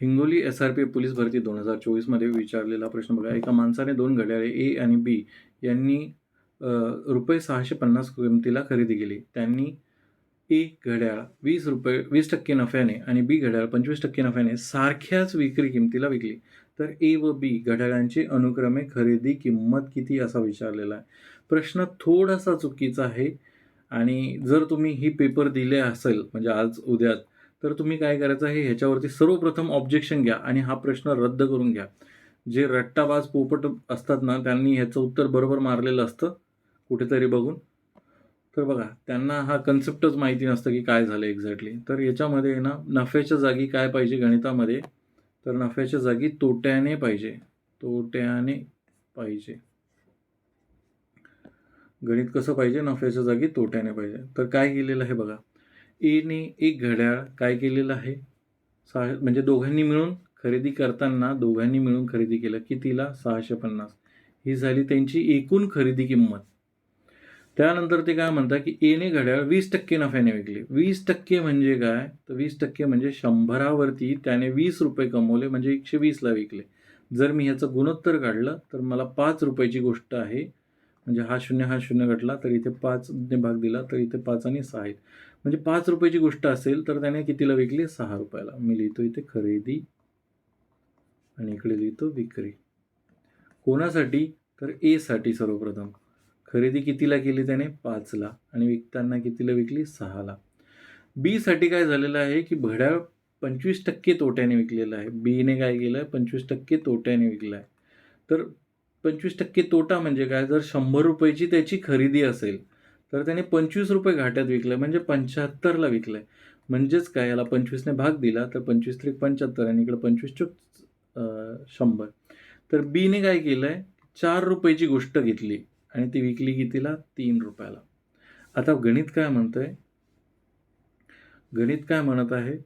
Hingoli S R P police भरती दोन हजार चोवीसमध्ये विचारलेला प्रश्न बघा. एका माणसाने दोन घड्याळे ए आणि बी यांनी रुपये सहाशे पन्नास किमतीला खरेदी केली. त्यांनी ए घड्याळ वीस रुपये वीस टक्के नफ्याने आणि बी घड्याळ पंचवीस टक्के नफ्याने सारख्याच विक्री किमतीला विकली. तर ए व बी घड्याळांची अनुक्रमे खरेदी किंमत किती असा विचारलेला आहे. प्रश्न थोडासा चुकीचा आहे आणि जर तुम्ही ही पेपर दिले असेल म्हणजे आज उद्यात तर तुम्ही काय करायचं हे ह्याच्यावरती सर्वप्रथम ऑब्जेक्शन घ्या आणि हा प्रश्न रद्द करून घ्या. जे रट्टाबाज पोपट असतात ना त्यांनी ह्याचं उत्तर बरोबर मारलेलं असतं कुठेतरी बघून. तर बघा त्यांना हा कन्सेप्टच माहिती नसतं की काय झालं एक्झॅक्टली तर याच्यामध्ये आहे ना नफ्याच्या जागी काय पाहिजे गणितामध्ये? तर नफ्याच्या जागी तोट्याने पाहिजे. तोट्याने पाहिजे. गणित कसं पाहिजे? नफ्याच्या जागी तोट्याने पाहिजे. तर काय केलेलं आहे बघा. एने एक घड्याळ काय केलेलं आहे? सहा म्हणजे दोघांनी मिळून खरेदी करताना दोघांनी मिळून खरेदी केलं. कितीला? सहाशे पन्नास. ही झाली त्यांची एकूण खरेदी किंमत. त्यानंतर ते काय म्हणतात की एने घड्याळ वीस टक्के नफ्याने विकली. वीस टक्के म्हणजे काय? तर वीस टक्के म्हणजे शंभरावरती त्याने वीस रुपये कमवले म्हणजे एकशे वीसला विकले. जर मी ह्याचं गुणोत्तर काढलं तर मला पाच रुपयाची गोष्ट आहे. म्हणजे हा शून्य हा शून्य घटला तर इथे पाचने भाग दिला तर इथे पाच आणि सहा आहेत म्हणजे पाच रुपयाची गोष्ट असेल तर त्याने कितीला विकली? सहा रुपयाला. मी लिहितो इथे खरेदी आणि इकडे लिहितो विक्री. कोणासाठी? तर एसाठी सर्वप्रथम. खरेदी कितीला केली त्याने? पाचला. आणि विकताना कितीला विकली? सहाला. बीसाठी काय झालेलं आहे की भड्या पंचवीस टक्के तोट्याने विकलेलं आहे. बीने काय केलं? आहे पंचवीस टक्के तोट्याने विकलं आहे. तर पंचवीस टक्के तोटा म्हणजे काय? जर शंभर रुपयाची त्याची खरेदी असेल तर त्याने पंचवीस रुपये घाट्यात विकलं म्हणजे पंच्याहत्तरला विकलं. आहे म्हणजेच काय? याला पंचवीसने भाग दिला तर पंचवीस त्रिक पंच्याहत्तर आणि इकडं पंचवीस चुक अं, शंभर. तर बीने काय केलं आहे चार रुपयाची गोष्ट घेतली आणि ती विकली कितीला तीन रुपयाला. आता गणित काय म्हणतंय? गणित काय म्हणत आहे?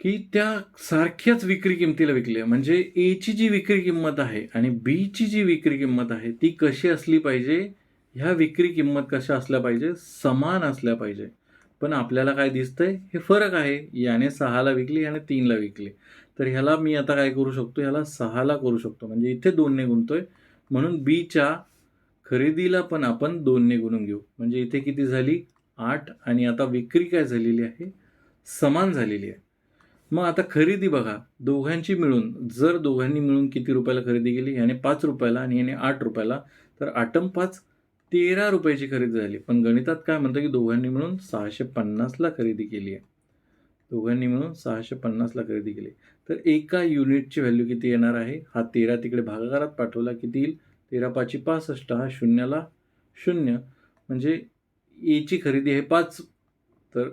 की त्या सारख्याच विक्री किमतीला विकली म्हणजे एची जी विक्री किंमत आहे आणि बीची जी विक्री किंमत आहे ती कशी असली पाहिजे? ह्या विक्री किंमत कशा असल्या पाहिजे? समान असल्या पाहिजे. पण आपल्याला काय दिसतंय? हे फरक आहे. याने सहाला विकली याने तीनला विकली. तर ह्याला मी आता काय करू शकतो? ह्याला सहाला करू शकतो. म्हणजे इथे दोनने गुणतोय म्हणून बीच्या खरेदीला पण आपण दोनने गुणून घेऊ. म्हणजे इथे किती झाली? आठ. आणि आता विक्री काय झालेली आहे? समान झालेली आहे. मग आता खरेदी बघा. दोघांची मिळून जर दोघांनी मिळून किती रुपयाला खरेदी केली? याने पाच रुपयाला आणि याने आठ रुपयाला. तर आटम पाच. तेरा रुपयाची खरेदी झाली. पण गणितात काय म्हणतं की दोघांनी मिळून सहाशे पन्नासला खरेदी केली आहे. दोघांनी मिळून सहाशे पन्नासला खरेदी केली. तर एका युनिटची व्हॅल्यू किती येणार आहे? हा तेरा तिकडे भागाकारात पाठवला किती येईल? तेरा पाचशे पासष्ट. हा शून्याला शून्य. म्हणजे एची खरेदी आहे पाच. तर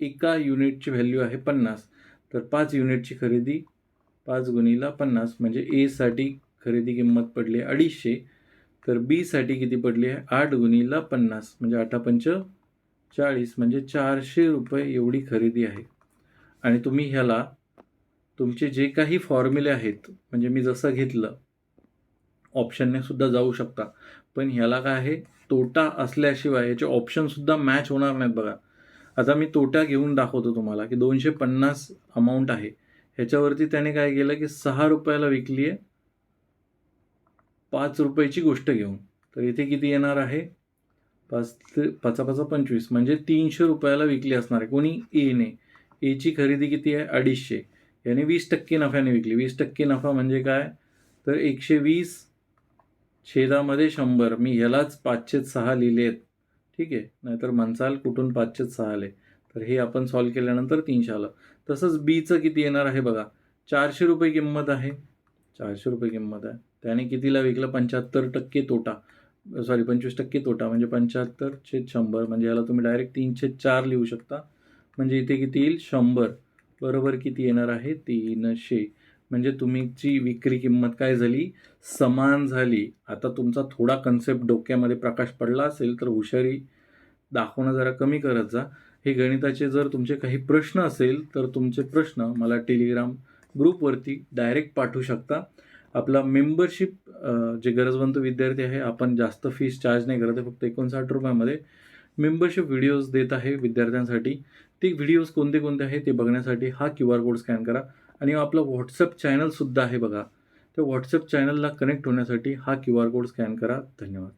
एका युनिटची व्हॅल्यू आहे पन्नास. तर पाच युनिटची खरेदी पाच गुणीला पन्नास. म्हणजे एसाठी खरेदी किंमत पडली अडीचशे. तर बीसाठी किती पडली आहे? आठ गुणीला पन्नास म्हणजे आठा पंच चाळीस म्हणजे चारशे रुपये एवढी खरेदी आहे. आणि तुम्ही ह्याला तुमचे जे काही फॉर्म्युले आहेत म्हणजे मी जसं घेतलं ऑप्शनने सुद्धा जाऊ शकता. पण ह्याला काय आहे? तोटा असल्याशिवाय याचे ऑप्शनसुद्धा मॅच होणार नाहीत बघा. आता मी तोटा घेऊन दाखवतो तुम्हाला की दोनशे पन्नास अमाऊंट आहे. ह्याच्यावरती त्याने काय केलं की सहा रुपयाला विकली आहे. पाच रुपयाची गोष्ट घेऊन. तर इथे किती येणार आहे? पाच ते पाचा पाचा पंचवीस. म्हणजे तीनशे रुपयाला विकली असणार आहे. कोणी? एने एची खरेदी किती आहे? अडीचशे. याने वीस टक्के नफ्याने विकली. वीस टक्के नफा म्हणजे काय? तर एकशे वीस छेदामध्ये शंभर. मी ह्यालाच पाचशे सहा लिहिले आहेत. ठीक आहे? नाहीतर म्हणसाल कुठून पाचशे सहा आले? तर हे आपण सॉल्व केल्यानंतर तीनशे आलं. तसंच बीचं किती येणार आहे बघा? चारशे रुपये किंमत आहे. चारशे रुपये किंमत आहे. त्याने कितीला विकलं? पंच्याहत्तर टक्के तोटा. सॉरी पंचवीस टक्के तोटा. म्हणजे पंच्याहत्तर छेद शंभर. म्हणजे याला तुम्ही डायरेक्ट तीनशे चार लिहू शकता. म्हणजे इथे किती येईल? शंभर. बरोबर किती येणार आहे? तीनशे. म्हणजे तुमची विक्री किंमत काय झाली? समान झाली. आता तुमचा थोडा कन्सेप्ट डोक्यामध्ये प्रकाश पडला असेल तर हुशारी दाखवणं जरा कमी करत जा. हे गणिताचे जर तुमचे काही प्रश्न असेल तर तुमचे प्रश्न मला टेलिग्राम ग्रुपवरती डायरेक्ट पाठवू शकता. आपला मेंबरशिप जे गरजवंत विद्यार्थी आहे आपण जास्त फीस चार्ज नाही करत आहे फक्त एकोणसाठ रुपयामध्ये मेंबरशिप व्हिडिओज देत आहे विद्यार्थ्यांसाठी. ते व्हिडिओज कोणते कोणते आहे ते बघण्यासाठी हा क्यू आर कोड स्कॅन करा. आणि आपलं व्हॉट्सअप चॅनलसुद्धा आहे बघा. त्या व्हॉट्सअप चॅनलला कनेक्ट होण्यासाठी हा क्यू आर कोड स्कॅन करा. धन्यवाद.